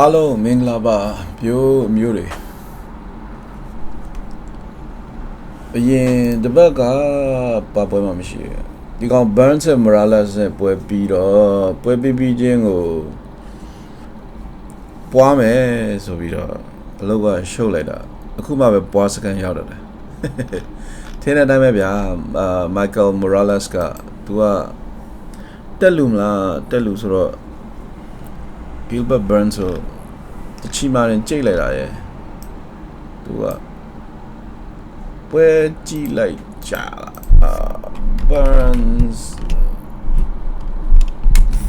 အားလုံးမင်္ဂလာပါမျိုးမျိုးတွေအရင်တစ်ပတ်ကပါပွဲမှမရှိဘူးဒီကောင် Burns and Morales နဲ့ပွဲပြီးတော့ပွဲပြီးပြီးချင်းကိုပွားမယ်ဆိုပြီးတော့အလုပ်ကရှုပ်လိုက်တာအခုမှပဲပွားစကန်ရောက်တော့တယ်ထင်းတဲ့အတိုင်းပဲဗျာအာ Michael Morales ကသူကတက်လူမလားတက်လူဆိုတော့ Gilbert Burns ဆိုတချီမာရင်ကြိတ်လိုက်တာရယ်သူကပွဲကြည့်လိုက်ကြတာအာ Burns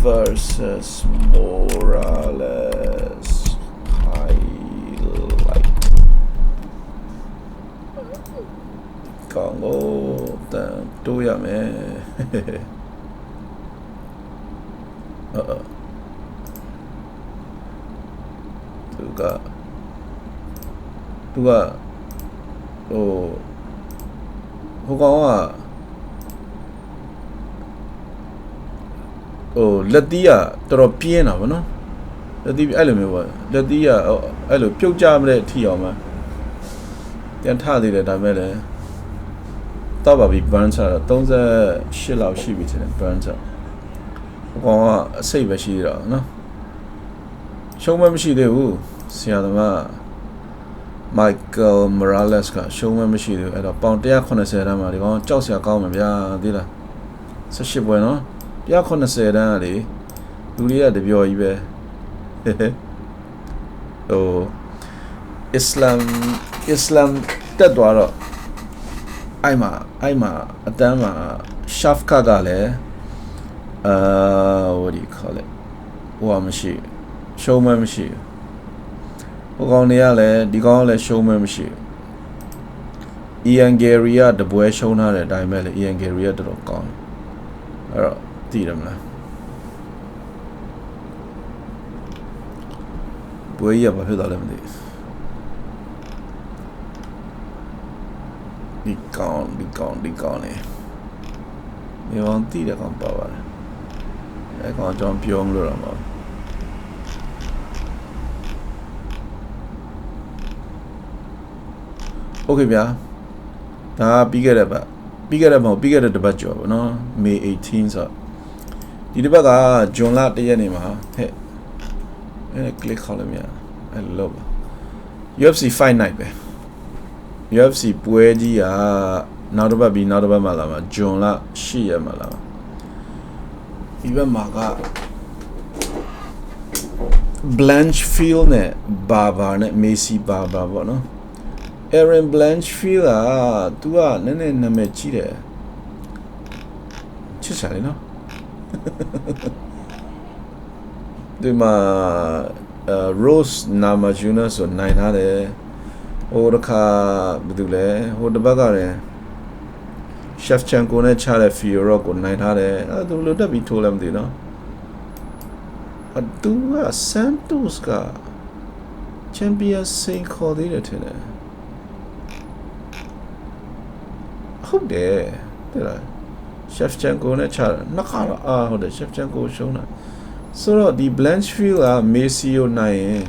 versus Morales highlight ကောင်းတော့တန်တိုးရမယ်အော် သူ ကသူကဟိုဟိုကောင်ကဟိုလက်သီးကတော်တော်ပြင်းတာဗောနော်လက်သီးအဲ့လိုမျိုးပေါ့လက်သီးကအဲ့လိုပြုတ်ကြမတဲ့အထီအောင်မှပြန်ထသေးတယ်ဒါပေမဲ့လည်းတော့ပါပြီ burn ချတော့38လောက်ရှိပြီထင်တယ် burn ချဟိုကောင်ကအစိတ်ပဲရှိသေးတာနော်ရှုံးမမရှိသေးဘူး ဆရာသမား Michael Morales ကရှုံးမမရှိသေးဘူးအဲ့တော့ပေါင်180တန်းမှာဒီကောင်ကြောက်စရာကောင်းမှာဗျာသိလား18ပွဲနော်180တန်းကလေလူတွေကတပြောကြီးပဲဟဲ့ဟဲ့ဟိုအစ္စလမ်အစ္စလမ်တက်သွားတော့အဲ့မှာအဲ့မှာအတန်းမှာ Shafka ကလည်းအာ what do you call it ဟိုကမရှိဘူးရှုံးမဲမရှိဘူး ဟိုကောင်တွေကလည်းဒီကောင်ကလည်းရှုံးမဲမရှိဘူးအီယန်ဂယ်ရီကတပွဲရှုံးထားတဲ့အတိုင်းပဲလေအီယန်ဂယ်ရီကတော်တော်ကောင်းတယ်အဲ့တော့သိတယ်မလားပွဲကြီးကဘာဖြစ်သွားလဲမသိဘူးဒီကောင်ဒီကောင်ဒီကောင်လေဒီကောင်သိတဲ့ကောင်ပါပါတယ်အဲ့ကောင်ကျွန်တော်ပြောမလို့တော့မဟုတ် โอเคဗျာဒါပြီးခဲ့တဲ့ပတ်ပြီးခဲ့တဲ့မဟုတ်ပြီးခဲ့တဲ့တစ်ပတ်ကျော်ပေါ့နော် May 18ဆိုဒီတစ်ပတ်ကဂျွန်လ1ရက်နေ့မှာဟဲ့အဲ click ခေါ်လို့မရအဲ့လိုပါ UFC Fight Night ပဲ UFC ပွဲကြီးကနောက်တစ်ပတ်ပြီးနောက်တစ်ပတ်မှလာမှာဂျွန်လ10ရက်မှလာမှာဒီဘက်မှာက Blanchfield နဲ့ Barber နဲ့ Macy Barber ပေါ့နော် Aaron Blanchfield က तू ကနည်းနည်းနာမည်ကြီးတယ်ချစ်စားလေနော်ဒီမှာ Rose Namajuna ဆိုနိုင်ထားတယ်ဟိုတစ်ခါဘယ်သူလဲဟိုတစ်ဘက်ကလည်း Shevchenko နဲ့ချတဲ့ Fioro ကိုနိုင်ထားတယ်အဲသူလိုတက်ပြီးထိုးလည်းမသိနော်အတူက Santos က Champions စိန်ခေါ်သေးတယ်ထင်တယ် ဟုတ်တယ်တဲ့လား Shevchenko နဲ့ချတာနှစ်ခါတော့အာဟုတ်တယ် Shevchenko ရှုံးတာဆိုတော့ဒီ Blanchfield က Messi ကိုနိုင်ရင်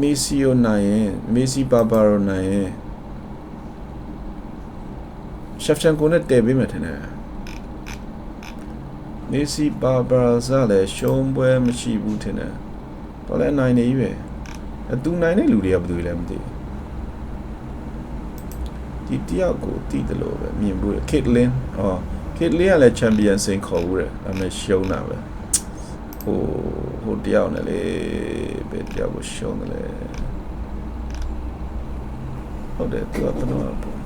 Messi ကိုနိုင်ရင် Messi Barbaro နိုင်ရင် Shevchenko နဲ့တည်ပေးမယ်ထင်တယ် Messi Barbaro ကလည်းရှုံးပွဲမရှိဘူးထင်တယ်တော့လည်းနိုင်နေပြီပဲအတူနိုင်တဲ့လူတွေကဘယ်သူလဲမသိဘူး ဒီတယောက်ကိုတည်တယ်လို့ပဲမြင်ဘူးလေ Caitlyn ဟော Caitlyn ကလည်း champion စင်ခေါ်ဘူးတယ်ဒါပေမဲ့ရှုံးတာပဲဟိုဟိုတယောက်နဲ့လေဘယ်တယောက်ကိုရှုံးတယ်လဲဟုတ်တယ်သူကဘယ်တော့ပေါ့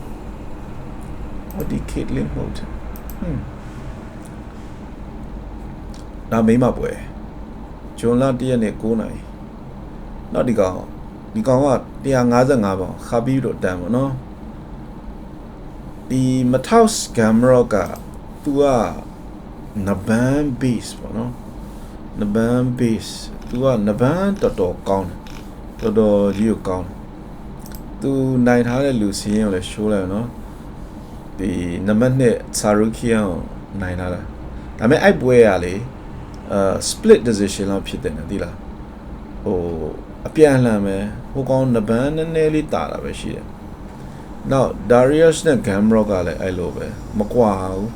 ဟိုဒီ Caitlyn ဟုတ်တယ်ဟွန်းဒါမိမပွဲဂျွန်လာတရက်နဲ့9နိုင်နောက်ဒီကောင်ဒီကောင်က155ပေါင်ခါပြီးတော့တန်ပါနော် ဒီမထောက်စကမ်ရောကသူကနဘန် base ပေါ့နော်နဘန် base သူကနဘန်တော်တော်ကောင်းတယ်တော်တော်ကြီးကိုကောင်းတယ်သူနိုင်ထားတဲ့လူစီးရင်ကိုလည်းရှိုးလိုက်နော်ဒီနံပါတ်1ဆာရူခီယန်နိုင်လာတာဒါပေမဲ့အဲ့ပွဲရလေအာ split decision လောက်ဖြစ်တယ်နော်ဒီလားဟိုအပြန်အလှန်ပဲဟိုကောင်နဘန်းနည်းနည်းလေးတာတာပဲရှိတယ် နောက် Darius နဲ့ Gamrock ကလည်းအဲ့လိုပဲမကွာဘူး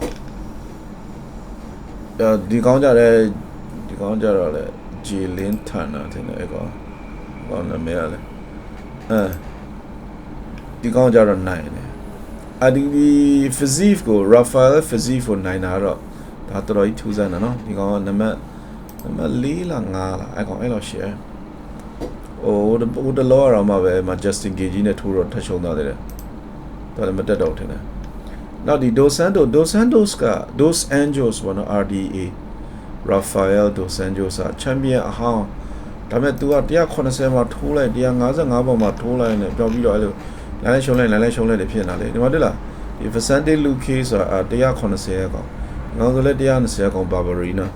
အဲဒီကောင်းကြတယ်ဒီကောင်းကြတော့လေ Jilin Turner တင်တယ်အဲ့ကောင်ကောင်းနာမည်ရလေအဲဒီကောင်းကြတော့နိုင်တယ်အဒီ physique ကို Rafael physique ကိုနိုင်တာတော့ဒါတော်တော်ကြီးထူးဆန်းတယ်နော်ဒီကောင်ကနံပါတ်နံပါတ်၄လား၅လားအဲ့ကောင်အဲ့လိုရှိတယ်ဟိုဟိုတလောရအောင်မှာပဲမ Justin Gage နဲ့ထိုးတော့ထပ်ရှုံးသွားတယ် တော်လည်းမတက်တော့ထင်တယ်နောက်ဒီ Dos Santos Dos Santos က Dos Anjos ဘောနော် RDA Rafael Dos Anjos ကချန်ပီယံအဟောင်းဒါပေမဲ့ तू က180မှာထိုးလိုက်155ပေါ်မှာထိုးလိုက်နဲ့ပြောပြီးတော့အဲ့လိုလမ်းလဲရှုံးလိုက်လမ်းလဲရှုံးလိုက်တွေဖြစ်နေတာလေဒီမှာတွေ့လားဒီ Vicente Luque ဆိုတာ180ရဲ့ကောင်ငေါဆိုလဲ120ကောင် Barbarina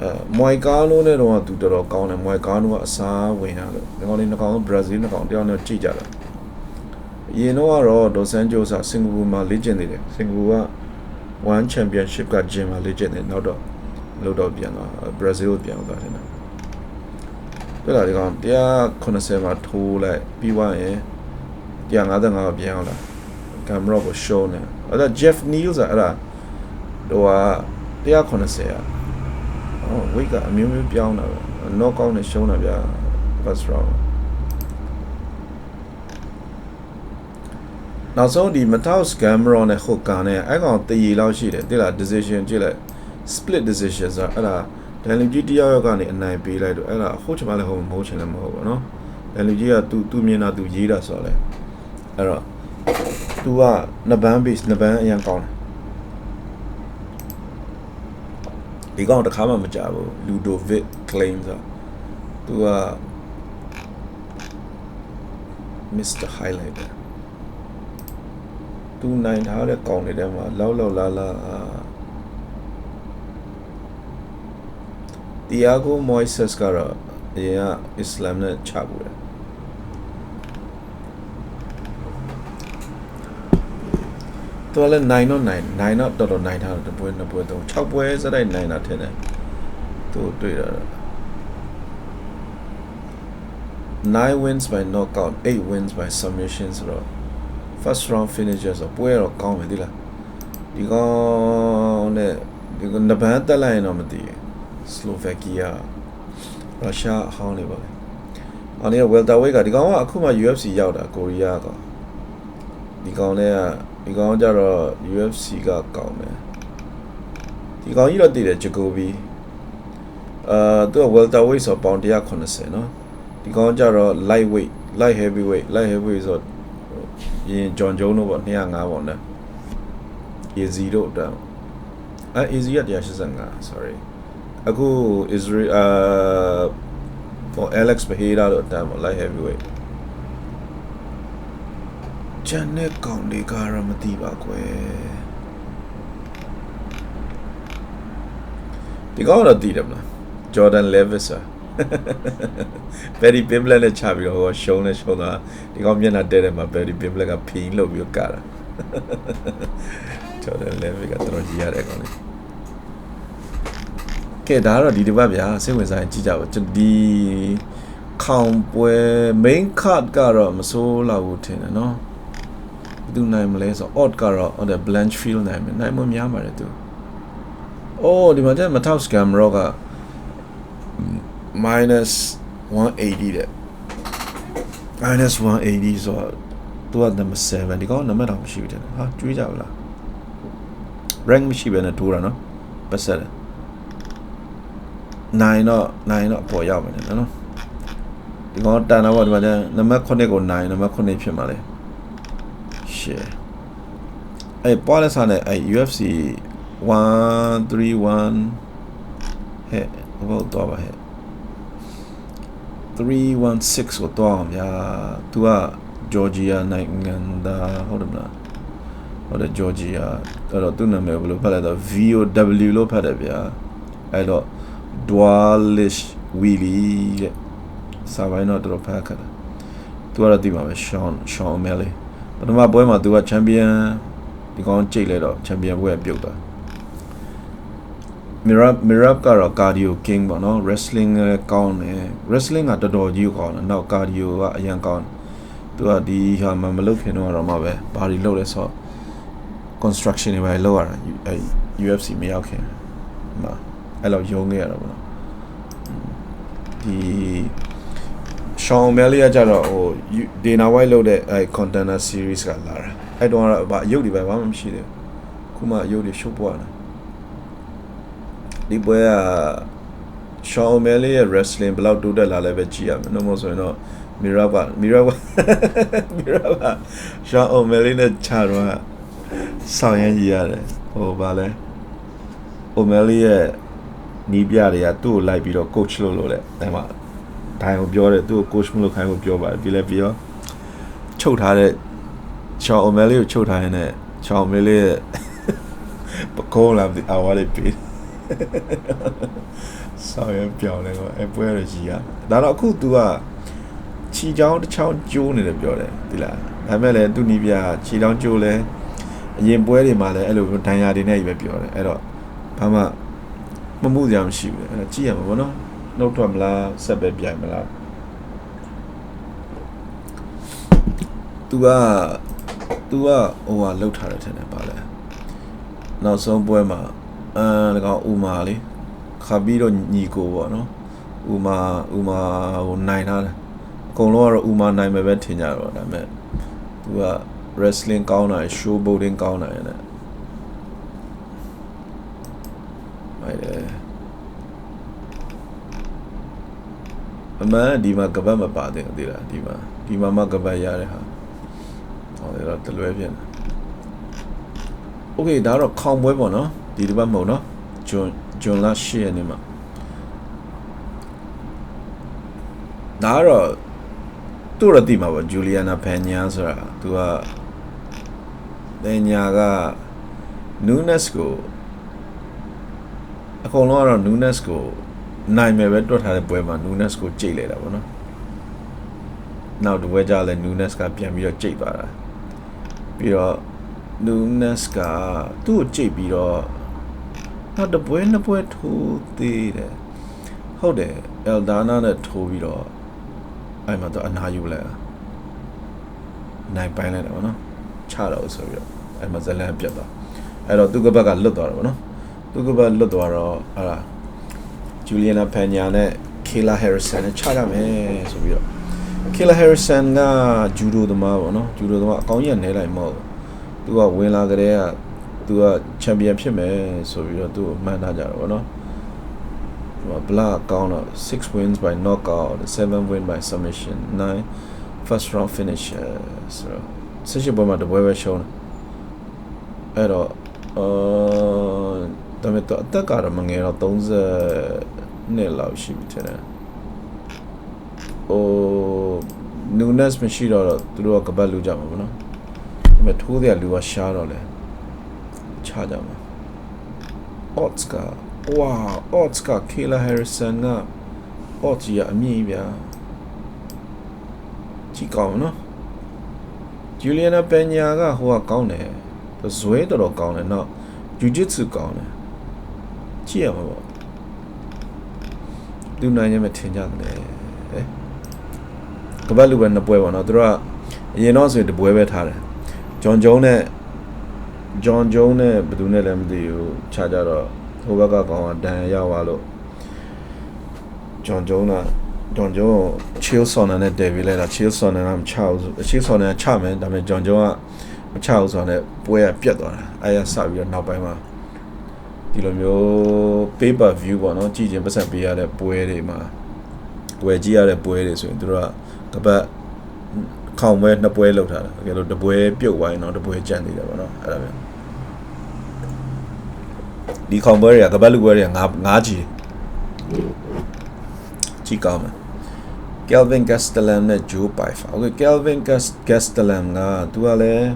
အဲမွိုင်ကာနိုနဲ့တော့သူတော်တော်ကောင်းတယ်မွိုင်ကာနိုကအစားဝင်ရတယ်ဒီကောင်လေးနှစ်ကောင်ဘရာဇီးနှစ်ကောင်တယောက်နဲ့ကြည့်ကြတယ်အရင်တော့ကတော့ဒေါ်ဆန်ဂျိုဆာစင်ကာပူမှာလေ့ကျင့်နေတယ်စင်ကာပူက1 championship ကဂျင်မှာလေ့ကျင့်နေနောက်တော့လို့တော့ပြန်သွားဘရာဇီးကိုပြန်သွားတယ်နော်ပြလာဒီကောင်180မှာထိုးလိုက်ပြီးသွားရင်155ကပြန်အောင်လာကင်မရာကို show နေအဲ့ဒါ Jeff Neal ဆိုတာအဲ့ဒါဟိုက180อ่ะ ဟော weight ကအမျိုးမျိုးပြောင်းတာပဲ knock out နဲ့ရှုံးတာဗျာ first round နောက်ဆုံးဒီ Mataus Gamron နဲ့ Hoka နဲ့အဲ့ကောင်တည်လောက်ရှိတယ်တိလား decision ကြည့်လိုက် split decision ဆိုအဲ့ဒါဒန်လူကြီးတယောက်ယောက်ကနေအနိုင်ပေးလိုက်တော့အဲ့ဒါဟိုချင်မလည်းဟိုမဟုတ်ချင်လည်းမဟုတ်ပါနော်ဒန်လူကြီးကသူသူမြင်တာသူရေးတာဆိုတော့လေအဲ့တော့ तू ကနဘန်း base နဘန်းအရင်ကောင်းတယ် ဒီကောင်တခါမှမကြဘူး Ludovic claim ဆို तू က Mr Highlighter သူနိုင်ထားတဲ့ကောင်တွေထဲမှာလောက်လောက်လာလာတီယာဂိုမိုက်ဆက်ကတော့အရင်ကအစ္စလာမ်နဲ့ချပူတယ် တော်လည်းနိုင်တော့နိုင်နိုင်တော့တော်တော်နိုင်ထားတယ်တပွဲနှစ်ပွဲသုံး6ပွဲစတိုက်နိုင်တာထင်တယ်သူတွေ့တာ9 wins by knockout 8 wins by submission ဆိုတော့ first round finisher ဆိုပွဲတော့ကောင်းမယ်ဒီလားဒီကောင်နဲ့ဒီကနဘန်တက်လိုက်ရင်တော့မသိဘူး Slovakia ရုရှားအဟောင်းနေပါလေ။အော်နေ welterweight ကဒီကောင်ကအခုမှ UFC ရောက်တာကိုရီးယားကဒီကောင်လည်း ဒီကောင်ကြတော့ UFC ကကောင်းတယ်။ဒီကောင်ကြီးတော့တည်တယ်ဂျကိုဘီအာသူက welterweight ဆိုပေါင်180နော်။ဒီကောင်ကြတော့ lightweight light heavyweight light heavyweight ဆိုရင်ဂျွန်ဂျုံတို့ပေါ့205ပေါ့နော်။ AZ တို့တော့အဲ AZ က185 sorry အခု Israel အာ for Alex Pereira လို့အတန်းပေါ့ light heavyweight ဂျန်နဲ့ကောင်တွေကတော့မသိပါကွယ်ဒီကောင်တော့သိတယ်မလား Jordan Levis อ่ะ Barry Pimblett နဲ့ချပြီးတော့ဟောရှုံးလဲရှုံးတာဒီကောင်မျက်နှာတဲတယ်မှာ Barry Pimblett ကဖီးလုပ်ပြီးတော့ကတာ Jordan Levis ကတော်ကြီးရတယ်ကောင်လေးကဲဒါကတော့ဒီတစ်ပတ်ဗျာစိတ်ဝင်စားရင်ကြည့်ကြပါကျွန်ဒီခေါင်ပွဲ main card ကတော့မစိုးလောက်ဘူးထင်တယ်နော်ဘယ် သူနိုင်မလဲဆို odd ကတော့ odd Blanchfield နိုင်မယ်နိုင်မများပါတယ်သူအိုးဒီမှာကျမထောက် scam rock က minus 180တဲ့ minus 180ဆိုတော့သူက number 7ဒီကောင်နံပါတ်တော့မရှိဘူးတဲ့ဟာကျွေးကြဘူးလား rank မရှိဘဲနဲ့ထိုးတာနော်ပတ်ဆက်တယ်နိုင်တော့နိုင်တော့ပေါ်ရောက်မယ်နော်ဒီကောင်တန်တော့ဒီမှာကျနံပါတ်9ကိုနိုင်နံပါတ်9ဖြစ်မှာလေ share အဲ့ပေါ်လက်စားနဲ့အဲ့ UFC 131ဟဲ့ဘောတော့ပါဟဲ့316ကိုတော့အောင်ဗျာသူကဂျော်ဂျီယာနိုင်ငံသားဟုတ်တယ်မလားဟုတ်တယ်ဂျော်ဂျီယာအဲ့တော့သူ့နာမည်ဘယ်လိုဖတ်လဲတော့ VOW လို့ဖတ်တယ်ဗျာအဲ့တော့ Dwalish Willy တဲ့စာပိုင်းတော့တော်တော်ဖတ်ခက်တယ်သူကတော့ဒီမှာပဲ Sean Sean O'Malley ပထမပွဲမှာသူကချန်ပီယံဒီကောင်ကြိတ်လဲတော့ချန်ပီယံပွဲပြုတ်သွား Mirab Mirab ကတော့ cardio king ပေါ့နော် wrestling လည်းကောင်းတယ် wrestling ကတော်တော်ကြီးကိုကောင်းတယ်နောက် cardio ကအရင်ကောင်းတယ်သူကဒီဟာမမလုပ်ခင်တော့တော့မှပဲဘာတွေလုပ်လဲဆိုတော့ construction တွေပဲလုပ်ရတာအဲ UFC မရောက်ခင်ဟိုအဲ့လိုယုံခဲ့ရတာပေါ့နော်ဒီ Sean O'Malley ကကြတော့ဟို Dana White လုပ်တဲ့အဲ container series ကလာတာအဲ့တော့ကတော့ဘာရုပ်တွေပဲဘာမှမရှိသေးဘူးခုမှရုပ်တွေရှုပ်ပွားတာဒီပွဲက Sean O'Malley ရဲ့ wrestling ဘယ်လောက်တိုးတက်လာလဲပဲကြည့်ရမယ်နှုတ်မဆိုရင်တော့ Mirab က Mirab က Mirab က Sean O'Malley နဲ့ခြာတော့ဆောင်ရမ်းကြီးရတယ်ဟိုဗာလဲ O'Malley ရဲ့နီးပြတွေကသူ့ကိုလိုက်ပြီးတော့ coach လုပ်လို့လေအဲ့မှာ ဒိုင်ကိုပြောတယ်သူ့ကို coach မလုပ်ခိုင်းကိုပြောပါတယ်ပြီးလဲပြီးတော့ချုပ်ထားတဲ့ Sean O'Malley ကိုချုပ်ထားရင်လည်း Sean O'Malley ရဲ့ပကောလာဒီအဝါလေးပြီးဆောင်းရပြောင်းလဲကောအပွဲရကြီးอ่ะဒါတော့အခု तू ကခြီချောင်းတစ်ချောင်းကျိုးနေတယ်ပြောတယ်ဒီလားဒါပေမဲ့လည်းသူ့နီးပြခြီချောင်းကျိုးလဲအရင်ပွဲတွေမှာလည်းအဲ့လိုဒဏ်ရာတွေနဲ့ပဲပြောတယ်အဲ့တော့ဘာမှမမှုစရာမရှိဘူးအဲ့တော့ကြည့်ရမှာပေါ့နော် နှုတ်ထွက်မလားဆက်ပဲပြိုင်မလားသူကသူကဟိုဟာလောက်ထားတယ်ထင်တယ်ပါလဲနောက်ဆုံးပွဲမှာအဲလကောင်ဥမာလေခါပြီးတော့ညီကိုပေါ့နော်ဥမာဥမာဟိုနိုင်ထားတယ်အကုန်လုံးကတော့ဥမာနိုင်မယ်ပဲထင်ကြတော့ဒါပေမဲ့သူက wrestling ကောင်းတာ show boating ကောင်းတာနဲ့ဟုတ်တယ် အမှန်ဒီမှာကပတ်မပါသေးဘူးသိလားဒီမှာဒီမှာမှကပတ်ရတဲ့ဟာဟောဒါတော့တလွဲပြန်တယ်โอเคဒါတော့ခေါင်ပွဲပေါ့နော်ဒီတစ်ပတ်မဟုတ်နော်ဂျွန်ဂျွန်လ10ရက်နေ့မှာဒါတော့သူ့ရတိမှာပေါ့ဂျူလီယာနာဖန်ညာဆိုတာသူကတဲ့ညာကနူးနက်စ်ကိုအကုန်လုံးကတော့နူးနက်စ်ကို နိုင်မယ်ပဲတွက်ထားတဲ့ပွဲမှာနူးနက်စ်ကိုကြိတ်လိုက်တာပေါ့နော်နောက်တစ်ပွဲကျလဲနူးနက်စ်ကပြန်ပြီးတော့ကြိတ်သွားတာပြီးတော့ Nunes ကသူ့ကိုကြိတ်ပြီးတော့နောက်တစ်ပွဲနှစ်ပွဲထိုးသေးတယ်ဟုတ်တယ် Eldana နဲ့ထိုးပြီးတော့အဲ့မှာတော့အနာယူလိုက်တာနိုင်ပိုင်းလိုက်တာဗောနော်ချတော့ဆိုပြီးတော့အဲ့မှာဇလန်ပြတ်သွားအဲ့တော့သူကဘက်ကလွတ်သွားတယ်ဗောနော်သူကဘက်လွတ်သွားတော့အဲ့ဒါ ဂျူလီယနာဖန်ညာနဲ့ကေလာဟယ်ရဆန်နဲ့ချရမယ်ဆိုပြီးတော့ကေလာဟယ်ရဆန်ကဂျူဒိုသမားဗောနော်ဂျူဒိုသမားအကောင်းကြီးနဲလိုက်မဟုတ်ဘူးသူကဝင်လာကြတဲ့ကသူကချန်ပီယံဖြစ်မယ်ဆိုပြီးတော့သူ့ကိုမှန်းထားကြတော့ဗောနော်ဟိုဘလာကောင်းတော့6 wins by knockout 7 win by submission 9 first round finish ဆိုတော့ဆက်ရှိပွဲမှာတပွဲပဲရှုံးတယ်အဲ့တော့အာဒါပေမဲ့တော့အသက်ကတော့မငယ်တော့30 နှစ်လောက်ရှိပြီထင်တယ်ဟိုနူနက်မရှိတော့တော့သူတို့ကကပတ်လူကြမှာဗောနော်ဒါပေမဲ့ထိုးတဲ့လူကရှားတော့လဲချကြမှာ odds ကဝါ odds က Kayla Harrison က odds ကြီးအမြင့်ဗျာကြည့်ကောင်းနော် Juliana Pena ကဟိုကကောင်းတယ်ဇွဲတော်တော်ကောင်းတယ်နော် Jiu-Jitsu ကောင်းတယ်ကြည့်ရမှာပေါ့ လူနိုင်ရမယ်ထင်ကြတယ်ဟဲ့ကပတ်လူပဲနှစ်ပွဲပေါ့နော်သူတို့ကအရင်တော့ဆိုရင်တပွဲပဲထားတယ်ဂျွန်ဂျုံးနဲ့ဂျွန်ဂျုံးနဲ့ဘယ်သူနဲ့လည်းမသိဘူးခြားကြတော့ဟိုဘက်ကကောင်ကဒဏ်ရာရောက်သွားလို့ဂျွန်ဂျုံးကဂျွန်ဂျုံးကိုချီလ်ဆော်နာနဲ့တယ်ပြီးလိုက်တာချီလ်ဆော်နာကမချဘူးချီလ်ဆော်နာချမယ်ဒါပေမဲ့ဂျွန်ဂျုံးကမချဘူးဆိုတော့ပွဲကပြတ်သွားတာအဲရစပြီးတော့နောက်ပိုင်းမှာ ဒီလိုမျိုး pay per view ပေါ့နော်ကြည့်ခြင်းပတ်စံပေးရတဲ့ပွဲတွေမှာပွဲကြည့်ရတဲ့ပွဲတွေဆိုရင်တို့ကကပတ်ခေါင်ပွဲနှစ်ပွဲလောက်ထားတာတကယ်လို့တပွဲပြုတ်သွားရင်တော့တပွဲကြံသေးတယ်ပေါ့နော်အဲ့ဒါပဲဒီခေါင်ပွဲတွေကကပတ်လူပွဲတွေက9 9ကြီးကြီးကောင်းမယ် Kelvin Gastelum နဲ့ Joe Pfeiffer Okay Kelvin Gastelum ကသူကလည်း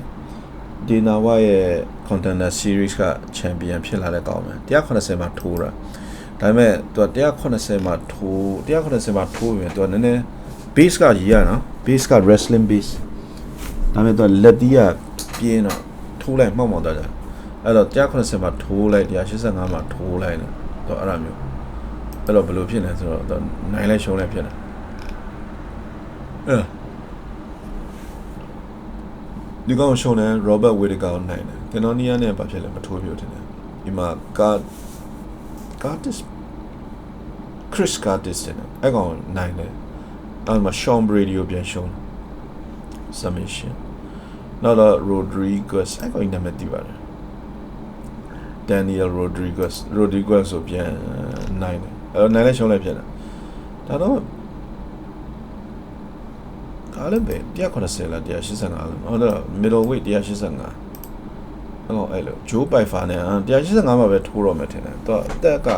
Dana White ရဲ့ Contender Series က Champion ဖြစ်လာတဲ့ကောင်းမယ်180မှာထိုးတာဒါပေမဲ့သူက180မှာထိုး180မှာထိုးရင်သူကနည်းနည်း base ကကြီးရနော် base က wrestling base ဒါပေမဲ့သူကလက်တီးကပြင်းတော့ထိုးလိုက်မှောက်မှောက်သွားတယ်အဲ့တော့180မှာထိုးလိုက်185မှာထိုးလိုက်တယ်တော့အဲ့ဒါမျိုးအဲ့တော့ဘယ်လိုဖြစ်လဲဆိုတော့တော့နိုင်လဲရှုံးလဲဖြစ်တယ်အဲ့ဒီကောင်ရှုံးတယ် Robert Whittaker ကိုနိုင်တယ် ကန်နိုနီးယားနဲ့ဘာဖြစ်လဲမထိုးပြတယ်ဒီမှာကာကာတစ် Chris Curtis တဲ့အဲ့ကောင်နိုင်တယ်အဲ့မှာ Sean Brady ကိုပြန်ရှုံး submission နောက်တော့ Rodriguez အဲ့ကောင်နာမည်တည်ပါတယ် Daniel Rodriguez Rodriguez ဆိုပြန်နိုင်တယ်အဲ့တော့နိုင်လဲရှုံးလဲဖြစ်တယ်ဒါတော့ကားလည်းပဲ190လား185လားဟုတ်တော့ middleweight 185 အဲ့တော့အဲ့လို Joe Pyfer နဲ့185မှာပဲထိုးတော့မယ်ထင်တယ်တော့အသက်က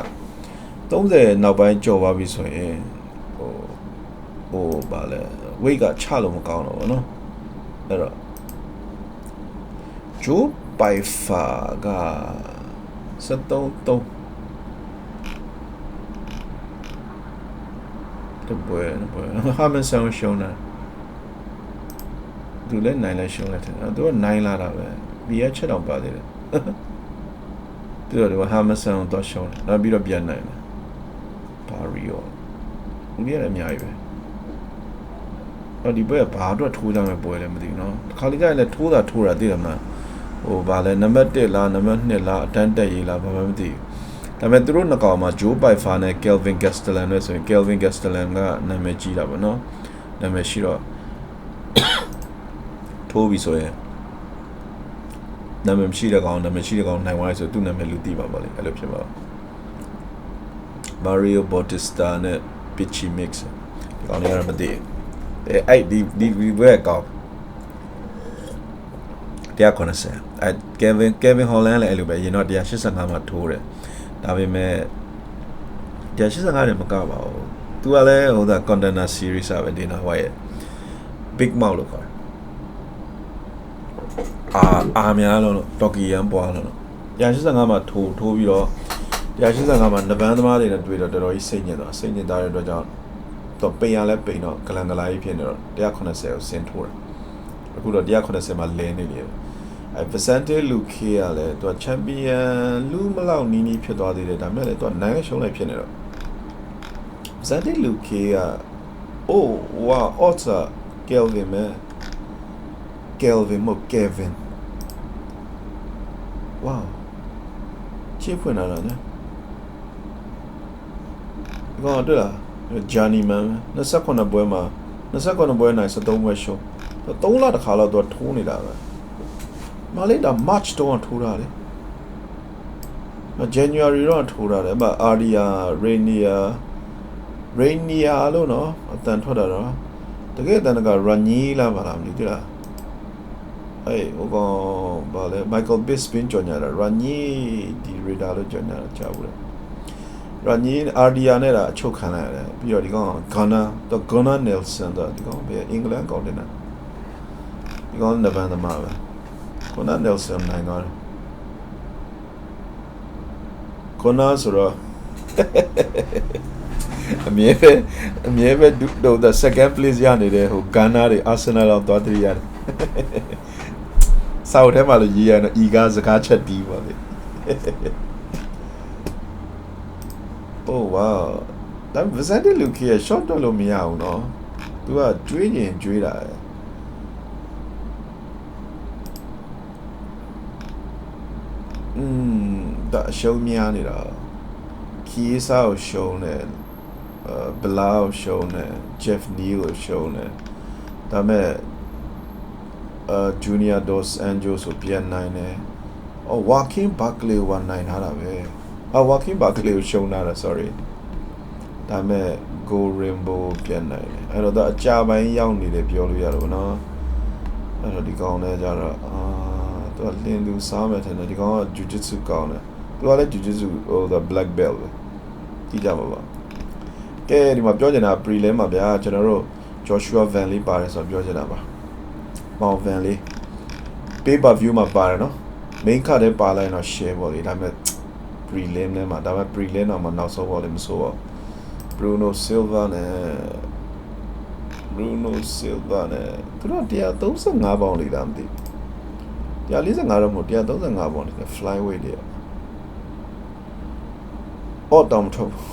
30နောက်ပိုင်းကြော်သွားပြီဆိုရင်ဟိုဟိုဗာလဲ weight ကချလို့မကောင်းတော့ဘူးเนาะအဲ့တော့ Joe Pyfer က73 3တပွဲတပွဲဟာမန်ဆန်ရှုံးတယ်သူလည်းနိုင်လဲရှုံးလဲတယ်သူကနိုင်လာတာပဲ ဘီရဲ့ချက်တော့ပါသေးတယ်သူတို့ကဟာမန်ဆန်ကိုတော့ရှုံးတယ်နောက်ပြီးတော့ပြန်နိုင်တယ်ဘာရီယောဦးရလည်းအများကြီးပဲတော့ဒီဘက်ကဘာအတွက်ထိုးကြမယ်ပွဲလဲမသိဘူးเนาะတစ်ခါလေးကြရင်လည်းထိုးတာထိုးတာသိတယ်မလားဟိုဗာလဲနံပါတ်1လားနံပါတ်2လားအတန်းတက်ရေးလားဘာမှမသိဘူးဒါပေမဲ့သူတို့နှစ်ကောင်မှာ Joe Pyfer နဲ့ Kelvin Gastelum နဲ့ဆိုရင် Kelvin Gastelum ကနာမည်ကြီးတာပေါ့နော်နာမည်ရှိတော့ထိုးပြီဆိုရင် နာမည်မရှိတဲ့ကောင်နာမည်ရှိတဲ့ကောင်နိုင်သွားဆိုသူ့နာမည်လူသိပါပါလေအဲ့လိုဖြစ်ပါ Mario Bautista နဲ့ Pichi Mix ဒီကောင်လေးကတော့မသိဘူးအဲအဲ့ဒီဒီဒီဘက်ကောင်190အဲ Kevin Kevin Holland လည်းအဲ့လိုပဲရင်တော့185မှာထိုးတယ်ဒါပေမဲ့185နဲ့မကပါဘူးသူကလည်းဟိုဒါ container series อ่ะပဲဒီနော်ဟိုရဲ့ big mouth လို့ခေါ်တယ် အာအာများလို့တော်ကီယန်ပွားလို့185မှာထိုးထိုးပြီးတော့185မှာနဗန်းသမားတွေနဲ့တွေ့တော့တော်တော်ကြီးစိတ်ညစ်သွားစိတ်ညစ်သွားတဲ့အတွက်ကြောင့်တော့ပိန်ရလဲပိန်တော့ဂလန်ဂလာကြီးဖြစ်နေတော့190ကိုဆင်းထိုးတယ်အခုတော့190မှာလဲနေတယ်အဲ Vicente Luque ကလည်းသူကချန်ပီယံလူမလောက်နီးနီးဖြစ်သွားသေးတယ်ဒါပေမဲ့လည်းသူကနိုင်ရှုံးလိုက်ဖြစ်နေတော့ Vicente Luque က oh wow Otsa Kelvin man Kelvin မဟုတ် Kevin wow ချစ်ဖွင့်လာတာနော်ဒီကောင်တွေ့လား Johnny man 29ပွဲမှာ29ပွဲနိုင်73ပွဲရှုံး3လတခါလောက်သူထိုးနေတာပဲမလေးဒါ March တော့ထိုးတာလေ January တော့ထိုးတာလေအမ Aria Rainier Rainier လို့နော်အတန်ထွက်တာတော့တကယ်အတန်က Rani လားမလားမသိဘူးလား အေးဟိုကောင်ဗာလေ Michael Bisping ကြော်ညာတာ Rani ဒီ radar လို့ကြော်ညာတာကြားဘူးလေ Rani Aria နဲ့တာအချုပ်ခံလိုက်ရတယ်ပြီးတော့ဒီကောင် Ghana တော့ Ghana Nelson တော့ဒီကောင်ပဲအင်္ဂလန်ကောင်တင်တာဒီကောင်နဗန်သမားပဲ Ghana Nelson နိုင်တော့တယ် Ghana ဆိုတော့အမြဲပဲအမြဲပဲဒုတော့ the second place ရနေတဲ့ဟို Ghana တွေ Arsenal တော့သွားတရရတယ် စောက်ထဲမှာလို့ရေးရတော့ဤကားစကားချက်တီးပါလေ Oh wow ဒါ Vicente Luque ရ shot တော့လို့မရဘူးเนาะသူကကျွေးရင်ကျွေးတာอืมဒါအရှုံးများနေတာခီးစာကိုရှုံးတယ်အဲဘလာကိုရှုံးတယ် Jeff Neal ကိုရှုံးတယ်ဒါမဲ့ အာ Junior Dos Anjos ကိုပြန်နိုင်တယ်အော် Joaquin Buckley ကိုနိုင်ထားတာပဲအာ Joaquin Buckley ကိုရှုံးထားတာ sorry ဒါမဲ့ Go Rainbow ပြန်နိုင်တယ်အဲ့တော့ဒါအကြပိုင်းရောက်နေတယ်ပြောလို့ရတော့ဗောနော်အဲ့တော့ဒီကောင်လည်းကြတော့အာသူကလင်းသူစားမယ်ထင်တယ်ဒီကောင်က Jiu-Jitsu ကောင်းတယ်သူကလည်း Jiu-Jitsu ဟို the black belt ပဲကြည့်ကြပါပါကဲဒီမှာပြောချင်တာ prelim မှာဗျာကျွန်တော်တို့ Joshua Van Lee ပါတယ်ဆိုတော့ပြောချင်တာပါ မောင် Van Lee pay per view မှာပါတယ်နော် main card ထဲပါလိုက်တော့ share ပေါ့လေဒါပေမဲ့ prelim ထဲမှာဒါပေမဲ့ prelim တော့မနောက်ဆုံးပေါ့လေမဆိုတော့ Bruno Silva နဲ့ Bruno Silva နဲ့သူတို့135ပေါင်လေးလားမသိ145တော့မဟုတ်135ပေါင်လေး flyweight တွေအော့တောင်မထုတ်ဘူး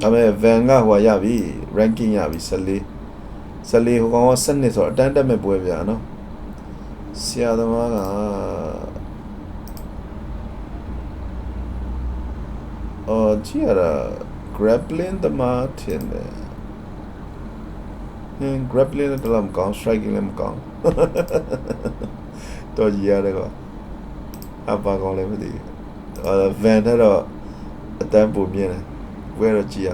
ဒါပေမဲ့ van ကဟိုရပြီ ranking ရပြီ14 14ဟိုကောင်က7နှစ်ဆိုတော့အတန်းတက်မဲ့ပွဲဗျာနော်ဆရာသမားကအော်ကြည့်ရတာ grappling သမားထင်တယ်ဟင်း grappling လည်းတလားမကောင်း striking လည်းမကောင်းတော်ကြီးရတယ်ကွာအပါကောင်းလည်းမသိဘူးအော် van ထက်တော့အတန်းပုံမြင်တယ်ဝဲတော့ကြည့်ရ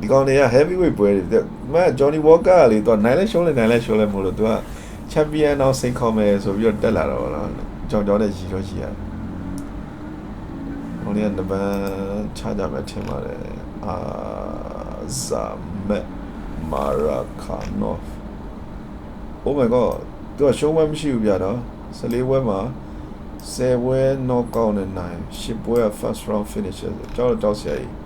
ဒီကောင်တွေက heavyweight ပွဲတွေမန် Johnny Walker ကလေသူကနိုင်လဲရှုံးလဲနိုင်လဲရှုံးလဲမလို့သူက champion အောင်စိန်ခေါ်မယ်ဆိုပြီးတော့တက်လာတော့နော်ကြောင်ကြောင်နဲ့ရီတော့ရီရတယ်ဟိုနေ့ကနဘန်ချကြမယ်ထင်ပါတယ်အာဇာမက်မာရာခါနော့ Oh my god သူကရှုံးပွဲမရှိဘူးဗျာတော့14ပွဲမှာ10ပွဲ knockout နဲ့နိုင်10ပွဲက first round finishes ကြောက်တော့ကြောက်စရာကြီး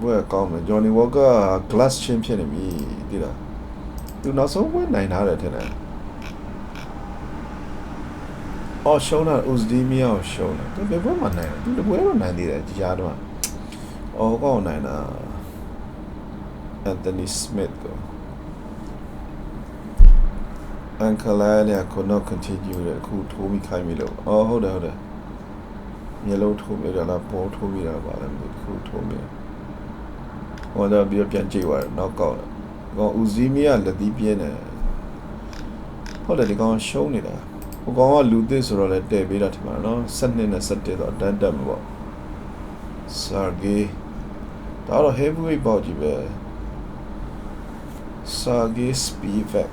ဘွဲကောင်းမယ် Johnny Walker glass chin ဖြစ်နေပြီဒီလားသူနောက်ဆုံးပွဲနိုင်ထားတယ်ထင်တယ်အော်ရှုံးတာ Uzdemir ကိုရှုံးတယ်သူဘယ်ပွဲမှာနိုင်လဲသူတပွဲတော့နိုင်သေးတယ်ကြားတော့အော်ကောင်းနိုင်တာ Anthony Smith ကို Uncle လည်း could not continue တဲ့အခုထိုးပြီးခိုင်းပြီလို့အော်ဟုတ်တယ်ဟုတ်တယ်မျက်လုံးထိုးမိတာလားပေါ်ထိုးမိတာပါလဲမသိဘူးခုထိုးမိတယ် ဟောတော့ပြီးတော့ပြန်ကြည့်သွားတယ်နောက်ကောက်တယ်ကောင်ဦးစီးမီကလက်သီးပြင်းတယ်ဟုတ်တယ်ဒီကောင်ရှုံးနေတာဟိုကောင်ကလူသစ်ဆိုတော့လည်းတည်ပေးတာထင်ပါနော်7နှစ်နဲ့7တော့အတန်းတက်မှာပေါ့ဆာဂေဒါတော့ heavyweight ပေါ့ကြီးပဲဆာဂေစပီဗက်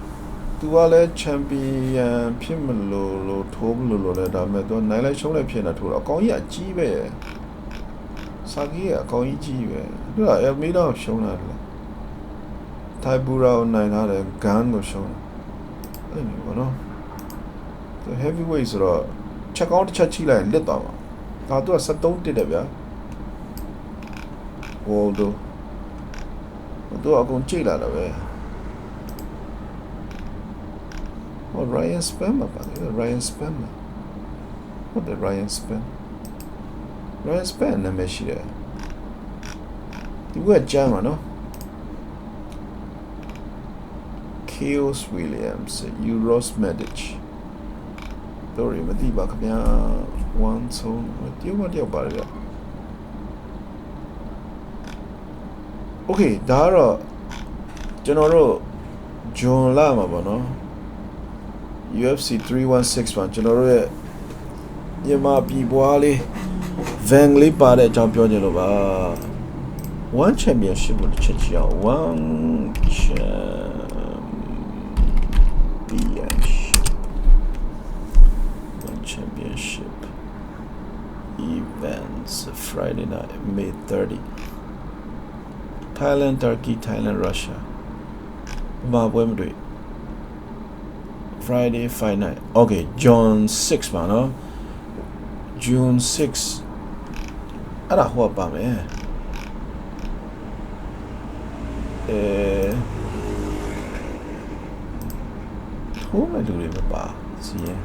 သူကလည်းချန်ပီယံဖြစ်မလို့လို့ထိုးမလို့လို့လဲဒါပေမဲ့သူနိုင်လိုက်ရှုံးလိုက်ဖြစ်နေတာထိုးတော့အကောင်ကြီးအကြီးပဲ ဆာဂေကအကောင်ကြီးကြီးပဲသူကအယ်မီတော့ရှုံးလာတယ်ထိုင်ပူရာကိုနိုင်ထားတယ်ဂန်ကိုရှုံးတယ်အဲ့လိုပေါ့နော်သူ heavyweight ဆိုတော့ချက်ကောင်းတစ်ချက်ချိလိုက်ရင်လစ်သွားမှာဒါသူက73တက်တယ်ဗျာဝေါ်ဒိုသူကအကုန်ကြိတ်လာတယ်ပဲဟော Ryan Spam ပါလေ Ryan Spam ဟုတ်တယ် Ryan Spam Ryan Spam နာမည်ရှိတယ်ဒီကကြမ်းမှာနော် Chaos Williams Euros Medic တို့ရမသိပါခင်ဗျာ1 zone တယောက်မတယောက်ပါလေဗျ Okay ဒါကတော့ကျွန်တော်တို့ဂျွန်လာမှာပေါ့နော် UFC 316ပါကျွန်တော်တို့ရဲ့မြန်မာပြည်ပွားလေး van လေးပါတဲ့အကြောင်းပြောချင်လို့ပါ one championship ကိုတစ်ချက်ကြည့်အောင် one championship one championship events Friday night May 30 Thailand Turkey Thailand Russia ဘာပွဲမတွေ့ Friday Fight Night Okay June 6ပါနော် June 6 အဲ့ဒါဟိုကပါမယ်အဲထိုးမဲ့လူတွေမပါစီရင်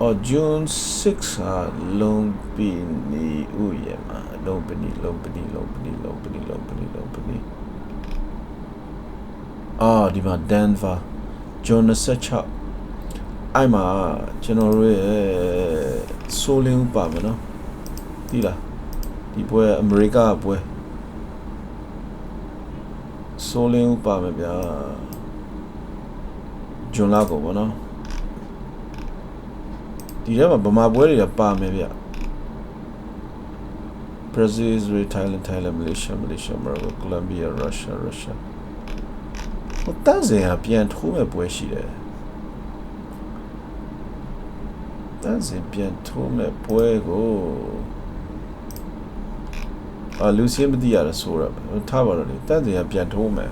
အော် June 6ဟာလုံပီနီဥယျာမှာလုံပနီလုံပနီလုံပနီလုံပနီလုံပနီလုံပနီအာဒီမှာ Denver June 26အဲ့မှာကျွန်တော်တို့ရဲ့ ဆိုလင်းပါမယ်နော်ဒီလားဒီပွဲအမေရိကပွဲဆိုလင်းပါမယ်ဗျာဂျွန်လာကိုပေါ့နော်ဒီထဲမှာဗမာပွဲတွေကပါမယ်ဗျ Brazil, Israel, Thailand, Thailand, Malaysia, Malaysia, Morocco, Colombia, Russia, Russia. ဟိုတန်းစင်ကပြန်ထိုးမဲ့ပွဲရှိတယ် တန်းစီပြန်ထိုးမဲ့ပွဲကိုအာလူစင်းမသိရတာဆိုတော့ထားပါတော့လေတန်းစီကပြန်ထိုးမယ်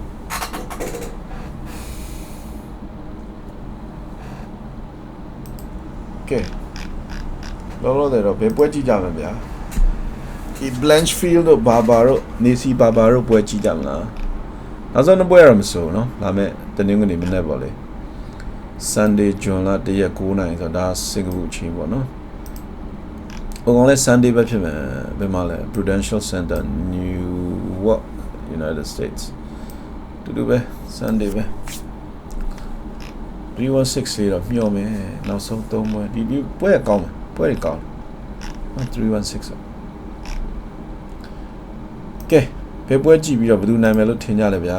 ကဲလောလောတယ်တော့ဘယ်ပွဲကြည့်ကြမှာဗျာဒီ Blanche Field တို့ Barber တို့ Nancy Barber တို့ပွဲကြည့်ကြမလားနောက်ဆုံးပွဲရမှာမစိုးနော်ဒါမဲ့တနင်္ဂနွေမနေ့ပေါ့လေ Sunday ဂျွန်လတရက်9နိုင်ဆိုတော့ဒါစင်ကာပူအချိန်ပေါ့နော်ဟိုကောင်လဲ Sunday ပဲဖြစ်မယ်ဘယ်မှာလဲ Prudential Center Newark United States တူတူပဲ Sunday ပဲ316လေးတော့မျှော်မယ်နောက်ဆုံးသုံးပွဲဒီဒီပွဲကောင်းမယ်ပွဲတွေကောင်းတယ်316ဆိုကဲဘယ်ပွဲကြည့်ပြီးတော့ဘယ်သူနိုင်မယ်လို့ထင်ကြလဲဗျာ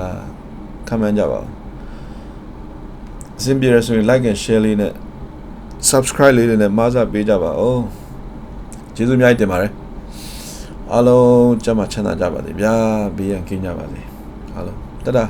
ခမ်းမှန်းကြပါဦး အဆင်ပြေရဆိုရင် like and share လေးနဲ့ subscribe လေးနဲ့မားစားပေးကြပါဦးကျေးဇူးအများကြီးတင်ပါတယ်အားလုံးကျမ်းမာချမ်းသာကြပါစေဗျာဘေးရန်ကင်းကြပါစေအားလုံးတဒါ